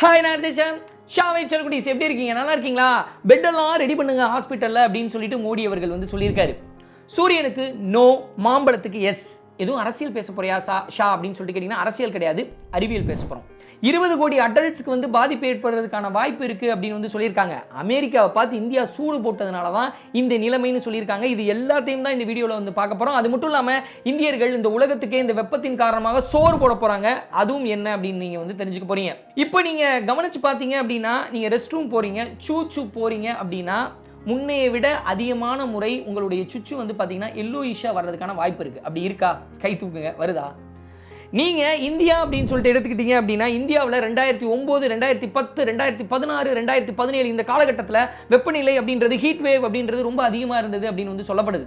Hi நார்ஜேஷன் ஷாவை செல்குடிஸ் எப்படி இருக்கீங்க? நல்லா இருக்கீங்களா? பெட்டெல்லாம் ரெடி பண்ணுங்க ஹாஸ்பிட்டலில் அப்படின்னு சொல்லிட்டு மோடி அவர்கள் வந்து சொல்லியிருக்காரு. சூரியனுக்கு நோ மாம்பழத்துக்கு எஸ் எதுவும் அரசியல் பேச போறியா சா ஷா அப்படின்னு சொல்லிட்டு கேட்டிங்கன்னா அரசியல் கிடையாது அறிவியல் பேச போகிறோம் இருபது கோடி அடல்ட்ஸ்க்கு வந்து பாதிப்பு ஏற்படுறதுக்கான வாய்ப்பு இருக்குது அப்படின்னு வந்து சொல்லியிருக்காங்க. அமெரிக்காவை பார்த்து இந்தியா சூடு போட்டதுனால தான் இந்த நிலைமைன்னு சொல்லியிருக்காங்க. இது எல்லாத்தையும் தான் இந்த வீடியோவில் வந்து பார்க்க போகிறோம் அது மட்டும் இல்லாமல் இந்தியர்கள் இந்த உலகத்துக்கே இந்த வெப்பத்தின் காரணமாக சோறு போட போகிறாங்க அதுவும் என்ன அப்படின்னு நீங்கள் வந்து தெரிஞ்சுக்க போகிறீங்க இப்போ நீங்கள் கவனித்து பார்த்தீங்க அப்படின்னா நீங்கள் ரெஸ்ட் ரூம் போகிறீங்க சூ சூ போகிறீங்க அப்படின்னா முன்னையை விட அதிகமான முறை உங்களுடைய சுச்சு வந்து பார்த்தீங்கன்னா எல்லோயிஷாக வர்றதுக்கான வாய்ப்பு இருக்குது அப்படி இருக்கா? கை தூக்குங்க. வருதா? நீங்கள் இந்தியா அப்படின்னு சொல்லிட்டு எடுத்துக்கிட்டீங்க அப்படின்னா இந்தியாவில் ரெண்டாயிரத்தி ஒம்பது ரெண்டாயிரத்தி பத்து ரெண்டாயிரத்தி பதினாறு ரெண்டாயிரத்தி பதினேழு இந்த காலகட்டத்தில் வெப்பநிலை அப்படின்றது ஹீட் வேவ் அப்படின்றது ரொம்ப அதிகமாக இருந்தது அப்படின்னு வந்து சொல்லப்படுது.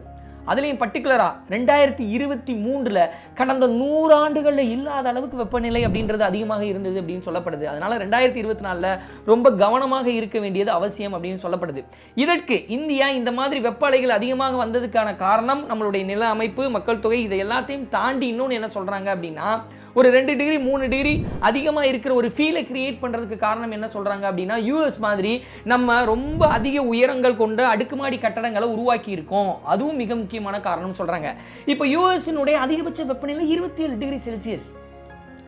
அதுலேயும் பர்டிகுலராக ரெண்டாயிரத்தி இருபத்தி மூன்றில் கடந்த நூறாண்டுகளில் இல்லாத அளவுக்கு வெப்பநிலை அப்படின்றது அதிகமாக இருந்தது அப்படின்னு சொல்லப்படுது. அதனால் ரெண்டாயிரத்தி இருபத்தி நாலில் ரொம்ப கவனமாக இருக்க வேண்டியது அவசியம் அப்படின்னு சொல்லப்படுது. இதற்கு இந்தியா இந்த மாதிரி வெப்ப அலைகள் அதிகமாக வந்ததுக்கான காரணம் நம்மளுடைய நில அமைப்பு மக்கள் தொகை இதை எல்லாத்தையும் தாண்டி இன்னொன்று என்ன சொல்கிறாங்க அப்படின்னா ஒரு ரெண்டு டிகிரி மூணு டிகிரி அதிகமாக இருக்கிற ஒரு ஃபீலை கிரியேட் பண்ணுறதுக்கு காரணம் என்ன சொல்கிறாங்க அப்படின்னா யூஎஸ் மாதிரி நம்ம ரொம்ப அதிக உயரங்கள் கொண்ட அடுக்குமாடி கட்டடங்களை உருவாக்கி இருக்கோம். அதுவும் மிக முக்கியமான காரணம் சொல்கிறாங்க இப்போ யூஎஸ்னுடைய அதிகபட்ச வெப்பநிலை இருபத்தி ஏழு டிகிரி செல்சியஸ்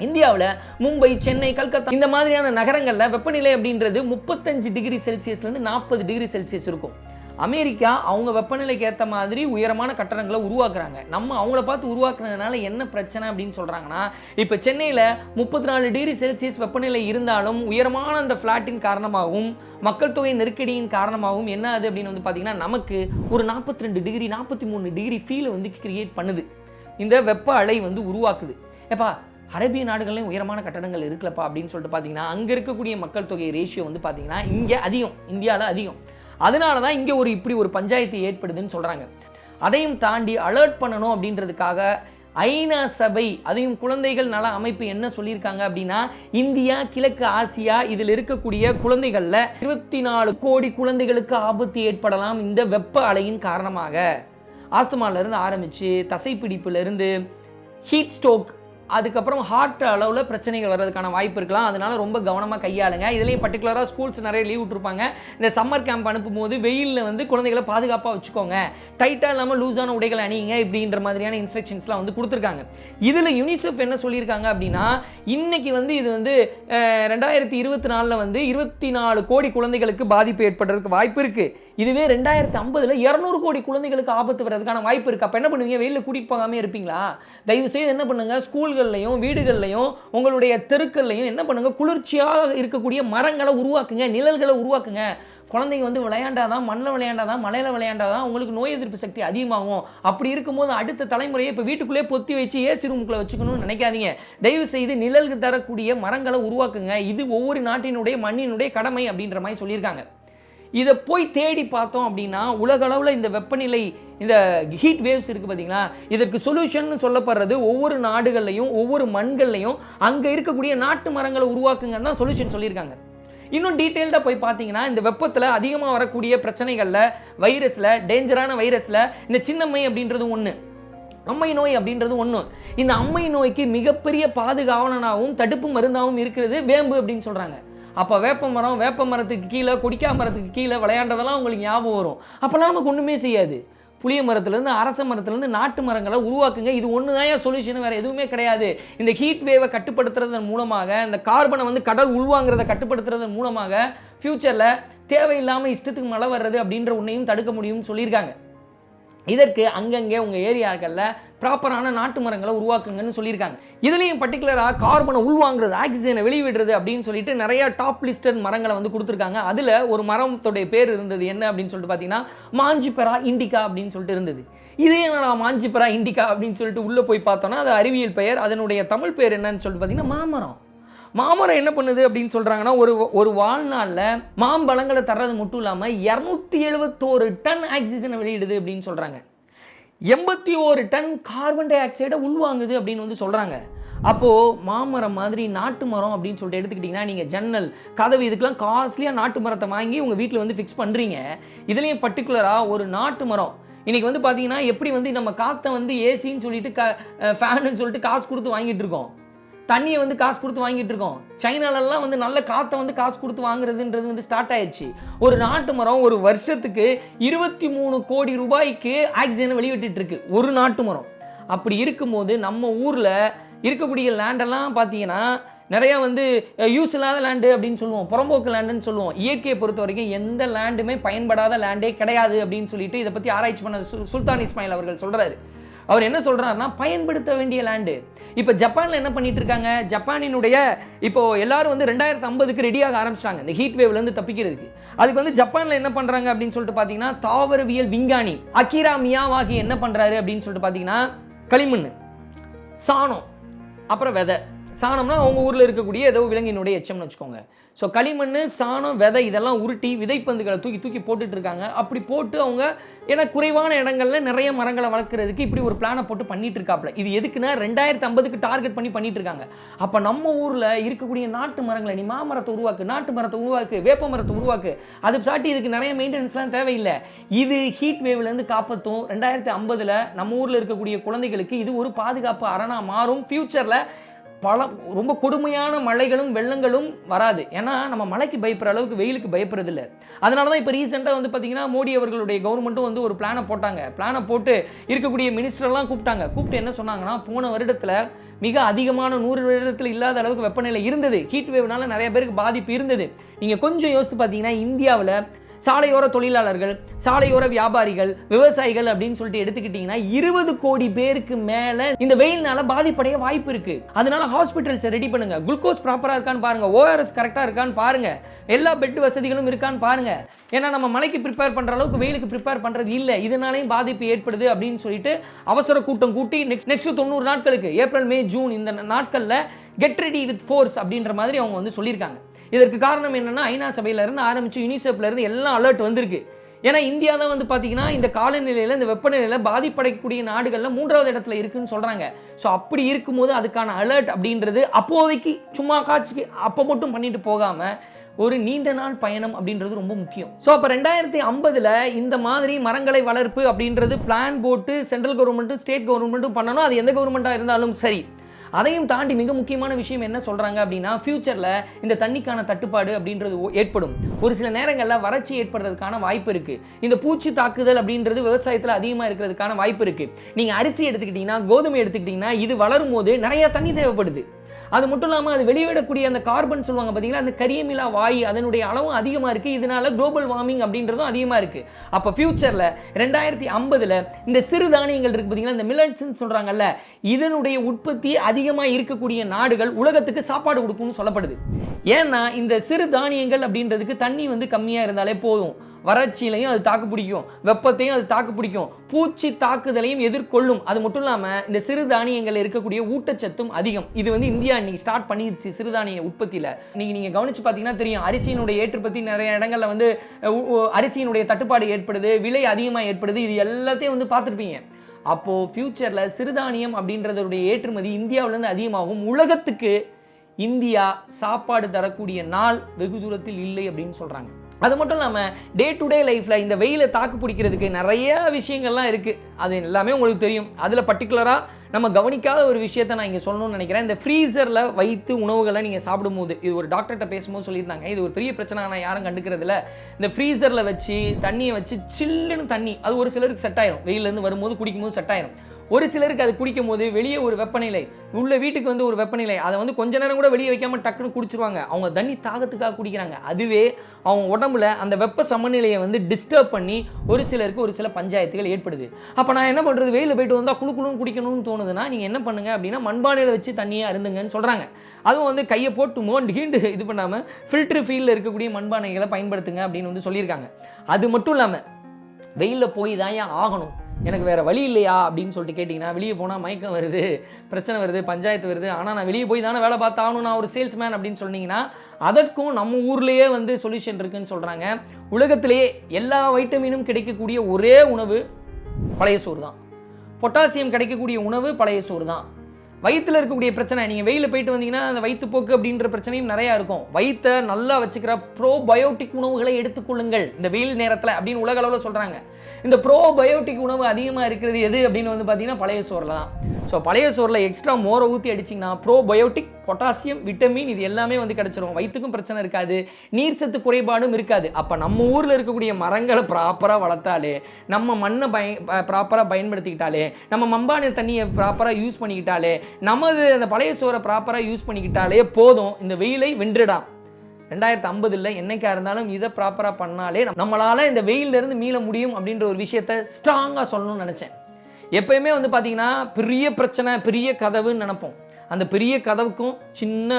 இந்தியாவில் மும்பை சென்னை கல்கத்தா இந்த மாதிரியான நகரங்களில் வெப்பநிலை அப்படின்றது முப்பத்தஞ்சு டிகிரி செல்சியஸ்லேருந்து நாற்பது டிகிரி செல்சியஸ் இருக்கும். அமெரிக்கா அவங்க வெப்பநிலைக்கு ஏற்ற மாதிரி உயரமான கட்டணங்களை உருவாக்குறாங்க. நம்ம அவங்கள பார்த்து உருவாக்குனதுனால என்ன பிரச்சனை அப்படின்னு சொல்கிறாங்கன்னா இப்போ சென்னையில் முப்பத்தி நாலு டிகிரி செல்சியஸ் வெப்பநிலை இருந்தாலும் உயரமான அந்த ஃப்ளாட்டின் காரணமாகவும் மக்கள் தொகை நெருக்கடியின் காரணமாகவும் என்ன ஆகுது அப்படின்னு வந்து பார்த்தீங்கன்னா நமக்கு ஒரு நாற்பத்தி ரெண்டு டிகிரி நாற்பத்தி மூணு டிகிரி ஃபீலை வந்து கிரியேட் பண்ணுது. இந்த வெப்ப அலை வந்து உருவாக்குது. ஏப்பா அரேபிய நாடுகள்லையும் உயரமான கட்டடங்கள் இருக்குல்லப்பா அப்படின்னு சொல்லிட்டு பார்த்தீங்கன்னா அங்கே இருக்கக்கூடிய மக்கள் தொகை ரேஷியோ வந்து பார்த்தீங்கன்னா இங்கே அதிகம் இந்தியாவில் அதிகம். அதனால தான் இங்கே ஒரு இப்படி ஒரு பஞ்சாயத்து ஏற்படுதுன்னு சொல்கிறாங்க அதையும் தாண்டி அலர்ட் பண்ணணும் அப்படின்றதுக்காக ஐநா சபை அதையும் குழந்தைகள் நல அமைப்பு என்ன சொல்லியிருக்காங்க அப்படின்னா இந்தியா கிழக்கு ஆசியா இதில் இருக்கக்கூடிய குழந்தைகளில் இருபத்தி நாலு கோடி குழந்தைகளுக்கு ஆபத்து ஏற்படலாம் இந்த வெப்ப அலையின் காரணமாக. ஆஸ்துமாலேருந்து ஆரம்பித்து தசைப்பிடிப்புலேருந்து ஹீட் ஸ்ட்ரோக் அதுக்கப்புறம் ஹார்ட் அளவில் பிரச்சனைகள் வர்றதுக்கான வாய்ப்பு இருக்கலாம். அதனால ரொம்ப கவனமாக கையாளுங்க. இதுலேயும் பர்டிகுலராக ஸ்கூல்ஸ் நிறைய லீவ் விட்டுருப்பாங்க. இந்த சம்மர் கேம்ப் அனுப்பும்போது வெயிலில் வந்து குழந்தைகளை பாதுகாப்பாக வச்சுக்கோங்க. டைட்டாக இல்லாமல் லூஸான உடைகளை அணியுங்க இப்படின்ற மாதிரியான இன்ஸ்ட்ரக்ஷன்ஸ்லாம் வந்து கொடுத்துருக்காங்க. இதில் யூனிசெஃப் என்ன சொல்லியிருக்காங்க அப்படின்னா இன்னைக்கு வந்து இது வந்து ரெண்டாயிரத்தி இருபத்தி நாலில் வந்து இருபத்தி நாலு கோடி குழந்தைகளுக்கு பாதிப்பு ஏற்படுறதுக்கு வாய்ப்பு இருக்குது இதுவே ரெண்டாயிரத்தி ஐம்பதில் இரநூறு கோடி குழந்தைகளுக்கு ஆபத்து வர்றதுக்கான வாய்ப்பு இருக்குது அப்போ என்ன பண்ணுவீங்க? வெயிலில் கூட்டிகிட்டு போகாமல் இருப்பீங்களா? தயவு செய்து என்ன பண்ணுங்க? ஸ்கூல்கள்லையும் வீடுகள்லையும் உங்களுடைய தெருக்கள்லையும் என்ன பண்ணுங்கள் குளிர்ச்சியாக இருக்கக்கூடிய மரங்களை உருவாக்குங்க நிழல்களை உருவாக்குங்க. குழந்தைங்க வந்து விளையாண்டாதான் மண்ணில் விளையாண்டாதான் மலையில் விளையாண்டாதான் உங்களுக்கு நோய் எதிர்ப்பு சக்தி அதிகமாகும். அப்படி இருக்கும்போது அடுத்த தலைமுறையை இப்போ வீட்டுக்குள்ளே பொத்தி வச்சு ஏசி ரூமுக்குள்ளே வச்சுக்கணும்னு நினைக்காதீங்க. தயவு செய்து நிழலுக்கு தரக்கூடிய மரங்களை உருவாக்குங்க. இது ஒவ்வொரு நாட்டினுடைய மண்ணினுடைய கடமை அப்படின்ற மாதிரி சொல்லியிருக்காங்க. இதை போய் தேடி பார்த்தோம் அப்படின்னா உலகளவில் இந்த வெப்பநிலை இந்த ஹீட் வேவ்ஸ் இருக்குது பார்த்தீங்களா இதற்கு சொல்யூஷன் சொல்லப்படுறது ஒவ்வொரு நாடுகள்லையும் ஒவ்வொரு மண்கள்லையும் அங்கே இருக்கக்கூடிய நாட்டு மரங்களை உருவாக்குங்கன்னு தான் சொல்யூஷன் சொல்லியிருக்காங்க. இன்னும் டீட்டெயில்டாக போய் பார்த்தீங்கன்னா இந்த வெப்பத்தில் அதிகமாக வரக்கூடிய பிரச்சனைகளில் வைரஸில் டேஞ்சரான வைரஸில் இந்த சின்னம்மை அப்படின்றது ஒன்று அம்மை நோய் அப்படின்றது ஒன்று இந்த அம்மை நோய்க்கு மிகப்பெரிய பாதுகாவலனாகவும் தடுப்பு மருந்தாகவும் இருக்கிறது வேம்பு அப்படின்னு சொல்கிறாங்க அப்போ வேப்ப மரம் வேப்ப மரத்துக்கு கீழே கொடிக்கா மரத்துக்கு கீழே விளையாண்டதெல்லாம் உங்களுக்கு ஞாபகம் வரும். அப்போல்லாம் நமக்கு ஒன்றுமே செய்யாது. புளிய மரத்துலேருந்து அரச மரத்துலேருந்து நாட்டு மரங்களை உருவாக்குங்க. இது ஒன்று தான் சொல்யூஷன் வேறு எதுவுமே கிடையாது. இந்த ஹீட் வேவை கட்டுப்படுத்துறதன் மூலமாக இந்த கார்பனை வந்து கடல் உள்வாங்கிறத கட்டுப்படுத்துறதன் மூலமாக ஃப்யூச்சரில் தேவையில்லாமல் இஷ்டத்துக்கு மழை வர்றது அப்படின்ற உன்னையும் தடுக்க முடியும்னு சொல்லியிருக்காங்க. இதற்கு அங்கங்கே உங்கள் ஏரியாக்களில் ப்ராப்பரான நாட்டு மரங்களை உருவாக்குங்கன்னு சொல்லியிருக்காங்க. இதுலேயும் பர்டிகுலராக கார்பனை உள்வாங்குறது ஆக்சிஜனை வெளிவிடுறது அப்படின்னு சொல்லிட்டு நிறைய டாப் லிஸ்டட் மரங்களை வந்து கொடுத்துருக்காங்க. அதில் ஒரு மரத்துடைய பேர் இருந்தது என்ன அப்படின்னு சொல்லிட்டு பார்த்தீங்கன்னா மாஞ்சிப்பெரா இண்டிகா அப்படின்னு சொல்லிட்டு இருந்தது. இதே என்னடா மாஞ்சிப்பெரா இண்டிகா அப்படின்னு சொல்லிட்டு உள்ளே போய் பார்த்தோன்னா அது அறிவியல் பெயர் அதனுடைய தமிழ் பேர் என்னன்னு சொல்லிட்டு பார்த்தீங்கன்னா மாமரம். மாமரம் என்ன பண்ணுது அப்படின்னு சொல்கிறாங்கன்னா ஒரு ஒரு வாழ்நாளில் மாம்பழங்களை தர்றது மட்டும் இல்லாமல் இரநூத்தி எழுபத்தோரு டன் ஆக்சிஜனை வெளியிடுது அப்படின்னு சொல்கிறாங்க எண்பத்தி ஒரு டன் கார்பன் டை ஆக்சைடை உள்வாங்குது அப்படின்னு வந்து சொல்கிறாங்க அப்போது மாமரம் மாதிரி நாட்டு மரம் அப்படின்னு சொல்லிட்டு எடுத்துக்கிட்டிங்கன்னா நீங்கள் ஜன்னல் கதவு இதுக்கெலாம் காஸ்ட்லியாக நாட்டு மரத்தை வாங்கி உங்கள் வீட்டில் வந்து ஃபிக்ஸ் பண்ணுறீங்க இதுலேயும் பர்டிகுலராக ஒரு நாட்டு மரம். இன்றைக்கி வந்து பார்த்தீங்கன்னா எப்படி வந்து நம்ம காற்றை வந்து ஏசின்னு சொல்லிட்டு க ஃபேனுன்னு சொல்லிட்டு காசு கொடுத்து வாங்கிட்டு இருக்கோம். தண்ணியை வந்து காசு கொடுத்து வாங்கிட்டு இருக்கோம். சைனாலெல்லாம் வந்து நல்ல காற்றை வந்து காசு கொடுத்து வாங்குறதுன்றது வந்து ஸ்டார்ட் ஆயிடுச்சு. ஒரு நாட்டு மரம் ஒரு வருஷத்துக்கு இருபத்தி மூணு கோடி ரூபாய்க்கு ஆக்சிஜனை வெளியிட்டு இருக்கு. ஒரு நாட்டு மரம். அப்படி இருக்கும்போது நம்ம ஊரில் இருக்கக்கூடிய லேண்டெல்லாம் பார்த்தீங்கன்னா நிறையா வந்து யூஸ் இல்லாத லேண்டு அப்படின்னு சொல்லுவோம். புறம்போக்கு லேண்டுன்னு சொல்லுவோம். இயற்கையை பொறுத்த வரைக்கும் எந்த லேண்டுமே பயன்படாத லேண்டே கிடையாது அப்படின்னு சொல்லிட்டு இதை பற்றி ஆராய்ச்சி பண்ண சுல்தான் இஸ்மாயில் அவர்கள் சொல்கிறாரு அவர் என்ன சொல்கிறாருன்னா பயன்படுத்த வேண்டிய லேண்டு இப்போ ஜப்பானில் என்ன பண்ணிட்டு இருக்காங்க? ஜப்பானினுடைய இப்போ எல்லாரும் வந்து ரெண்டாயிரத்து ஐம்பதுக்கு ரெடியாக ஆரம்பிச்சிட்டாங்க. இந்த ஹீட் வேவ்லேருந்து தப்பிக்கிறதுக்கு. அதுக்கு வந்து ஜப்பானில் என்ன பண்ணுறாங்க அப்படின்னு சொல்லிட்டு பார்த்தீங்கன்னா தாவரவியல் விஞ்ஞானி அகிரா மியாவாகி என்ன பண்ணுறாரு அப்படின்னு சொல்லிட்டு பார்த்தீங்கன்னா களிமண் சாணம் அப்புறம் விதை. சாணம்னா அவங்க ஊரில் இருக்கக்கூடிய ஏதோ விலங்கினுடைய எச்சம்னு வச்சுக்கோங்க. ஸோ களிமண் சாணம் விதை இதெல்லாம் உருட்டி விதைப்பந்துகளை தூக்கி தூக்கி போட்டுட்டு இருக்காங்க. அப்படி போட்டு அவங்க ஏன்னா குறைவான இடங்கள்ல நிறைய மரங்களை வளர்க்குறதுக்கு இப்படி ஒரு பிளானை போட்டு பண்ணிட்டு இருக்காப்ல இது எதுக்குன்னா ரெண்டாயிரத்து ஐம்பதுக்கு டார்கெட் பண்ணி பண்ணிட்டு இருக்காங்க. அப்போ நம்ம ஊரில் இருக்கக்கூடிய நாட்டு மரங்களை நீ மாமரத்தை உருவாக்கு நாட்டு மரத்தை உருவாக்கு வேப்ப மரத்தை உருவாக்கு. அது சாட்டி இதுக்கு நிறைய மெயின்டெனன்ஸ்லாம் தேவையில்லை. இது ஹீட் வேவ்லேருந்து காப்பாற்றும் ரெண்டாயிரத்தி ஐம்பதில் நம்ம ஊரில் இருக்கக்கூடிய குழந்தைகளுக்கு இது ஒரு பாதுகாப்பு அரணாக மாறும். ஃப்யூச்சரில் பல ரொம்ப கொடுமையான மழைகளும் வெள்ளங்களும் வராது. ஏன்னா நம்ம மழைக்கு பயப்படுற அளவுக்கு வெயிலுக்கு பயப்படுறது இல்லை அதனால தான் இப்போ ரீசெண்டாக வந்து பார்த்தீங்கன்னா மோடி அவர்களுடைய கவர்மெண்ட்டும் வந்து ஒரு பிளானை போட்டாங்க. பிளானை போட்டு இருக்கக்கூடிய மினிஸ்டர்லாம் கூப்பிட்டாங்க. கூப்பிட்டு என்ன சொன்னாங்கன்னா போன வருடத்தில் மிக அதிகமான நூறு வருடத்தில் இல்லாத அளவுக்கு வெப்பநிலை இருந்தது. ஹீட் வேவ்னால நிறைய பேருக்கு பாதிப்பு இருந்தது. நீங்கள் கொஞ்சம் யோசித்து பார்த்தீங்கன்னா இந்தியாவில் சாலையோர தொழிலாளர்கள் சாலையோர வியாபாரிகள் விவசாயிகள் அப்படின்னு சொல்லிட்டு எடுத்துக்கிட்டிங்கன்னா இருபது கோடி பேருக்கு மேலே இந்த வெயில்னால பாதிப்படைய வாய்ப்பு இருக்கு. அதனால ஹாஸ்பிட்டல்ஸை ரெடி பண்ணுங்க. குளுக்கோஸ் ப்ராப்பராக இருக்கான்னு பாருங்க. ஓஆர்எஸ் கரெக்டாக இருக்கான்னு பாருங்க. எல்லா பெட் வசதிகளும் இருக்கான்னு பாருங்க. ஏன்னா நம்ம மலைக்கு ப்ரிப்பேர் பண்ற அளவுக்கு வெயிலுக்கு ப்ரிப்பேர் பண்றது இல்லை. இதனாலையும் பாதிப்பு ஏற்படுது அப்படின்னு சொல்லிட்டு அவசர கூட்டம் கூட்டி நெக்ஸ்ட் நெக்ஸ்ட் தொண்ணூறு நாட்களுக்கு ஏப்ரல் மே ஜூன் இந்த நாட்களில் கெட் ரெடி வித் ஃபோர்ஸ் அப்படின்ற மாதிரி அவங்க வந்து சொல்லியிருக்காங்க. இதற்கு காரணம் என்னென்னா ஐநா சபையிலேருந்து ஆரம்பித்து ஆரம்பிச்சு எல்லாம் அலர்ட் வந்திருக்கு. ஏன்னா இந்தியா தான் வந்து பார்த்தீங்கன்னா இந்த காலநிலையில் இந்த வெப்பநிலையில் பாதிப்படையக்கூடிய நாடுகளில் மூன்றாவது இடத்துல இருக்குன்னு சொல்கிறாங்க ஸோ அப்படி இருக்கும்போது அதுக்கான அலர்ட் அப்படின்றது அப்போதைக்கு சும்மா காட்சிக்கு அப்போ மட்டும் பண்ணிட்டு போகாமல் ஒரு நீண்ட நாள் பயணம் அப்படின்றது ரொம்ப முக்கியம். ஸோ அப்போ ரெண்டாயிரத்தி ஐம்பதில் இந்த மாதிரி மரங்களை வளர்ப்பு அப்படின்றது பிளான் போட்டு சென்ட்ரல் கவர்மெண்ட்டும் ஸ்டேட் கவர்மெண்ட்டும் பண்ணணும். அது எந்த கவர்மெண்ட்டாக இருந்தாலும் சரி. அதையும் தாண்டி மிக முக்கியமான விஷயம் என்ன சொல்கிறாங்க அப்படின்னா ஃப்யூச்சரில் இந்த தண்ணிக்கான தட்டுப்பாடு அப்படின்றது ஓ- ஏற்படும். ஒரு சில நேரங்களில் வறட்சி ஏற்படுறதுக்கான வாய்ப்பு இருக்குது இந்த பூச்சி தாக்குதல் அப்படின்றது விவசாயத்தில் அதிகமாக இருக்கிறதுக்கான வாய்ப்பு இருக்குது நீங்கள் அரிசி எடுத்துக்கிட்டிங்கன்னா கோதுமை எடுத்துக்கிட்டிங்கன்னா இது வளரும் போது நிறையா தண்ணி தேவைப்படுது. அது மட்டும் இல்லாமல் அது வெளியிடக்கூடிய அந்த கார்பன் சொல்லுவாங்க பார்த்தீங்களா அந்த கரியமிலா வாயு அதனுடைய அளவும் அதிகமாக இருக்குது இதனால குளோபல் வார்மிங் அப்படின்றதும் அதிகமாக இருக்குது அப்போ ஃபியூச்சரில் ரெண்டாயிரத்தி ஐம்பதில் இந்த சிறு தானியங்கள் இருக்குது பார்த்தீங்களா இந்த மில்லட்ஸ்ன்னு சொல்கிறாங்கல்ல இதனுடைய உற்பத்தி அதிகமாக இருக்கக்கூடிய நாடுகள் உலகத்துக்கு சாப்பாடு கொடுக்கும்னு சொல்லப்படுது. ஏன்னா இந்த சிறு தானியங்கள் அப்படின்றதுக்கு தண்ணி வந்து கம்மியாக இருந்தாலே போதும். வறட்சியிலையும் அது தாக்கு பிடிக்கும் வெப்பத்தையும் அது தாக்கு பிடிக்கும். பூச்சி தாக்குதலையும் எதிர்கொள்ளும். அது மட்டும் இல்லாமல் இந்த சிறுதானியங்களில் இருக்கக்கூடிய ஊட்டச்சத்தும் அதிகம். இது வந்து இந்தியா இன்னைக்கு ஸ்டார்ட் பண்ணிடுச்சு சிறுதானிய உற்பத்தியில். நீங்கள் நீங்கள் கவனிச்சு பார்த்தீங்கன்னா தெரியும் அரிசியினுடைய ஏற்றுப்பத்தி நிறைய இடங்களில் வந்து அரிசியினுடைய தட்டுப்பாடு ஏற்படுது விலை அதிகமாக ஏற்படுது. இது எல்லாத்தையும் வந்து பார்த்துருப்பீங்க. அப்போது ஃப்யூச்சரில் சிறுதானியம் அப்படின்றதுடைய ஏற்றுமதி இந்தியாவிலேருந்து அதிகமாகும். உலகத்துக்கு இந்தியா சாப்பாடு தரக்கூடிய நாள் வெகு தூரத்தில் இல்லை அப்படின்னு சொல்கிறாங்க அது மட்டும் இல்லாமல் டே டு டே லைஃப்பில் இந்த வெயிலை தாக்கு பிடிக்கிறதுக்கு நிறைய விஷயங்கள்லாம் இருக்குது அது எல்லாமே உங்களுக்கு தெரியும். அதில் பர்டிகுலராக நம்ம கவனிக்காத ஒரு விஷயத்தை நான் இங்கே சொல்லணும்னு நினைக்கிறேன். இந்த ஃப்ரீசரில் வைத்து உணவுகளை நீங்கள் சாப்பிடும்போது இது ஒரு டாக்டர்கிட்ட பேசும்போது சொல்லியிருந்தாங்க. இது ஒரு பெரிய பிரச்சனை நான் யாரும் கண்டுக்கிறதில்ல இந்த ஃப்ரீசரில் வச்சு தண்ணியை வச்சு சில்லுன்னு தண்ணி அது ஒரு சிலருக்கு செட் ஆயிரும். வெயிலேருந்து வரும்போது குடிக்கும்போது செட் ஆயிரும். ஒரு சிலருக்கு அது குடிக்கும் போது வெளியே ஒரு வெப்பநிலை உள்ள வீட்டுக்கு வந்து ஒரு வெப்பநிலை அதை வந்து கொஞ்ச நேரம் கூட வெளியே வைக்காம டக்குன்னு குடிச்சிருவாங்க. அவங்க தண்ணி தாகத்துக்காக குடிக்கிறாங்க. அதுவே அவங்க உடம்புல அந்த வெப்ப சமநிலையை வந்து டிஸ்டர்ப் பண்ணி ஒரு சிலருக்கு ஒரு சில பஞ்சாயத்துகள் ஏற்படுது. அப்போ நான் என்ன பண்ணுறது வெயிலில் போயிட்டு வந்தால் குழு குழுன்னு குடிக்கணும்னு தோணுதுன்னா நீங்கள் என்ன பண்ணுங்க அப்படின்னா மண்பானையில் வச்சு தண்ணியை அருந்துங்கன்னு சொல்கிறாங்க அதுவும் வந்து கையை போட்டு மோண்டு கீண்டு இது பண்ணாமல் ஃபில்டர் ஃபீல்டில் இருக்கக்கூடிய மண்பானைகளை பயன்படுத்துங்க அப்படின்னு வந்து சொல்லியிருக்காங்க. அது மட்டும் இல்லாமல் வெயிலில் போய் தான் ஏன் ஆகணும்? எனக்கு வேறு வழி இல்லையா அப்படின்னு சொல்லிட்டு கேட்டிங்கன்னா வெளியே போனால் மயக்கம் வருது பிரச்சனை வருது பஞ்சாயத்து வருது. ஆனால் நான் வெளியே போய் தானே வேலை பார்த்தாகணும் நான் ஒரு சேல்ஸ்மேன் அப்படின்னு சொன்னீங்கன்னா அதற்கும் நம்ம ஊர்லேயே வந்து சொல்யூஷன் இருக்குன்னு சொல்கிறாங்க உலகத்திலேயே எல்லா வைட்டமினும் கிடைக்கக்கூடிய ஒரே உணவு பழைய சோறு தான் பொட்டாசியம் கிடைக்கக்கூடிய உணவு பழைய சோறு தான் வயிற்றில் இருக்கக்கூடிய பிரச்சனை. நீங்கள் வெயிலில் போயிட்டு வந்தீங்கன்னா அந்த வயிற்றுப்போக்கு அப்படின்ற பிரச்சனையும் நிறையா இருக்கும். வயிற்றை நல்லா வச்சுக்கிற ப்ரோபயோட்டிக் உணவுகளை எடுத்துக்கொள்ளுங்கள் இந்த வெயில் நேரத்தில் அப்படின்னு உலக அளவில் சொல்கிறாங்க இந்த ப்ரோபயோட்டிக் உணவு அதிகமாக இருக்கிறது எது அப்படின்னு வந்து பார்த்தீங்கன்னா பழைய சோறில் தான் ஸோ பழைய சோறில் எக்ஸ்ட்ரா மோரை ஊற்றி அடிச்சிங்கன்னா ப்ரோபயோட்டிக் பொட்டாசியம் விட்டமின் இது எல்லாமே வந்து கிடச்சிரும். வயிற்றுக்கும் பிரச்சனை இருக்காது நீர் சத்து குறைபாடும் இருக்காது. அப்போ நம்ம ஊரில் இருக்கக்கூடிய மரங்களை ப்ராப்பராக வளர்த்தாலே நம்ம மண்ணை பய ப்ராப்பராக பயன்படுத்திக்கிட்டாலே நம்ம மம்பான தண்ணியை ப்ராப்பராக யூஸ் பண்ணிக்கிட்டாலே நமது அந்த பழைய சோறை ப்ராப்பராக யூஸ் பண்ணிக்கிட்டாலே போதும். இந்த வெயிலை வென்றுடாம். ரெண்டாயிரத்து ஐம்பதில் என்னைக்கா இருந்தாலும் இதை ப்ராப்பராக பண்ணாலே நம்மளால் இந்த வெயிலிருந்து இருந்து மீள முடியும் அப்படின்ற ஒரு விஷயத்த ஸ்ட்ராங்காக சொல்லணும்னு நினச்சேன். எப்பயுமே வந்து பார்த்தீங்கன்னா பெரிய பிரச்சனை பெரிய கதவுன்னு நினைப்போம். அந்த பெரிய கதவுக்கும் சின்ன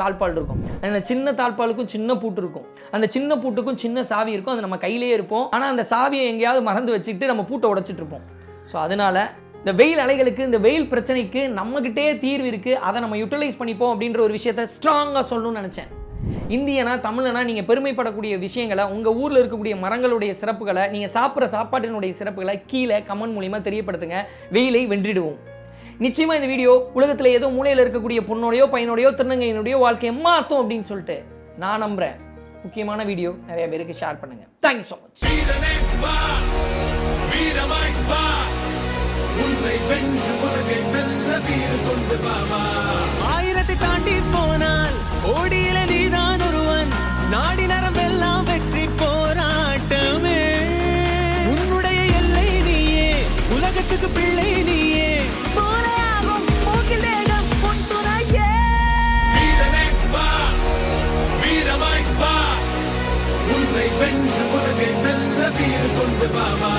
தாழ்பால் இருக்கும். அந்த சின்ன தாழ்பாலுக்கும் சின்ன பூட்டு இருக்கும். அந்த சின்ன பூட்டுக்கும் சின்ன சாவி இருக்கும். அது நம்ம கையிலேயே இருப்போம். ஆனால் அந்த சாவியை எங்கேயாவது மறந்து வச்சுக்கிட்டு நம்ம பூட்டை உடைச்சிட்டு இருப்போம். ஸோ அதனால இந்த வெயில் அலைகளுக்கு இந்த வெயில் பிரச்சனைக்கு நம்மகிட்டே தீர்வு இருக்குது அதை நம்ம யூட்டிலைஸ் பண்ணிப்போம் அப்படின்ற ஒரு விஷயத்த ஸ்ட்ராங்காக சொல்லணும்னு நினச்சேன். இந்தியனா தமிழனா நீங்கள் பெருமைப்படக்கூடிய விஷயங்களை உங்கள் ஊரில் இருக்கக்கூடிய மரங்களுடைய சிறப்புகளை நீங்கள் சாப்பிட்ற சாப்பாட்டினுடைய சிறப்புகளை கீழே கமெண்ட் மூலிமா தெரியப்படுத்துங்க. வெயிலை வென்றிடுவோம். நிச்சயமாக இந்த வீடியோ உலகத்தில் ஏதோ மூலையில் இருக்கக்கூடிய பொண்ணோடையோ பையனோடையோ திருநங்கையினுடைய வாழ்க்கையை மாற்றும் அப்படின்னு சொல்லிட்டு நான் நம்புகிறேன் முக்கியமான வீடியோ நிறைய பேருக்கு ஷேர் பண்ணுங்கள் தேங்க்யூ ஸோ மச் வீரனே வா வீரமாய் வா உன்னை உலகத்துக்கு பிள்ளை நீயே. போலையாகும் மூக்கில் தேகம் உன் துணையே. வீரனே வா வீரமாய் வா. உன்னை வென்று உலகை வெல்ல வீர கொண்டு வா வா.